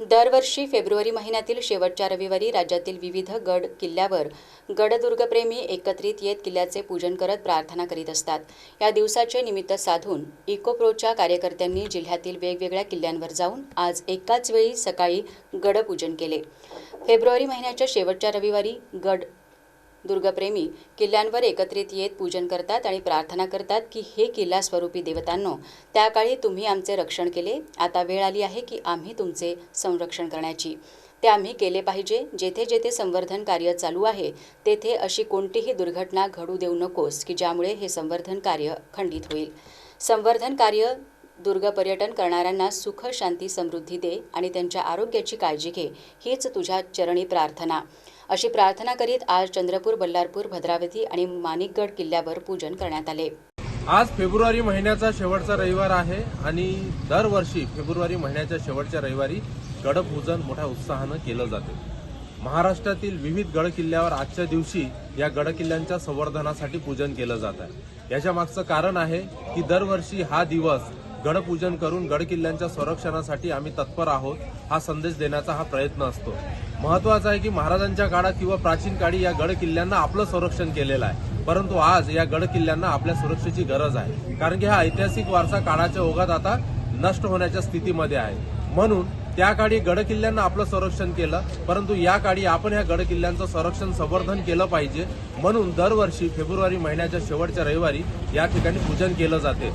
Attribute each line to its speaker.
Speaker 1: दरवर्षी फेब्रुवारी महिन्यातील शेवटच्या रविवारी राज्यातील विविध गड किल्ल्यावर गडदुर्गप्रेमी एकत्रित येत किल्ल्याचे पूजन करत प्रार्थना करीत असतात. या दिवसाचे निमित्त साधून इकोप्रोच्या कार्यकर्त्यांनी जिल्ह्यातील वेगवेगळ्या किल्ल्यांवर जाऊन आज एकाच वेळी सकाळी गडपूजन केले. फेब्रुवारी महिन्याच्या शेवटच्या रविवारी गड दुर्गप्रेमी किल्ल्यांवर एकत्रित येत पूजन करतात आणि प्रार्थना करतात की हे किल्ला स्वरूपी देवतांनो त्या काळी तुम्ही आमचे रक्षण केले. आता वेळ आली आहे की आम्ही तुमचे संरक्षण करण्याची. ते आम्ही केले पाहिजे. जेथे जेथे संवर्धन कार्य चालू आहे तेथे अशी कोणतीही दुर्घटना घडू देऊ नकोस की ज्यामुळे हे संवर्धन कार्य खंडित होईल. संवर्धन कार्य दुर्ग पर्यटन करणाऱ्यांना सुख शांती समृद्धी दे आणि त्यांच्या आरोग्याची काळजी घे. हीच तुझ्या चरणी प्रार्थना. अशी प्रार्थना करीत आज चंद्रपूर बल्लारपूर भद्रावती आणि माणिकगड किल्ल्यावर पूजन करण्यात आले.
Speaker 2: आज फेब्रुवारी महिन्याचा शेवटचा रविवार आहे आणि दरवर्षी फेब्रुवारी महिन्याच्या शेवटच्या रविवारी गडपूजन मोठ्या उत्साहानं केलं जाते. महाराष्ट्रातील विविध गड किल्ल्यावर आजच्या दिवशी या गड किल्ल्यांच्या संवर्धनासाठी पूजन केलं जात आहे. याच्या मागचं कारण आहे की दरवर्षी हा दिवस गडपूजन करून गड किल्ल्यांच्या संरक्षणासाठी आम्ही तत्पर आहोत हा संदेश देण्याचा हा प्रयत्न असतो. महत्वाचं आहे की महाराजांच्या काळात किंवा प्राचीन काळी या गड किल्ल्यांना आपलं संरक्षण केलेलं आहे. परंतु आज या गड किल्ल्यांना आपल्या सुरक्षेची गरज आहे. कारण की हा ऐतिहासिक वारसा काळाच्या ओघात आता नष्ट होण्याच्या स्थितीमध्ये आहे. म्हणून त्या काळी गड किल्ल्यांना आपलं संरक्षण केलं परंतु या काळी आपण ह्या गड किल्ल्यांचं संरक्षण संवर्धन केलं पाहिजे. म्हणून दरवर्षी फेब्रुवारी महिन्याच्या शेवटच्या रविवारी या ठिकाणी पूजन केलं जाते.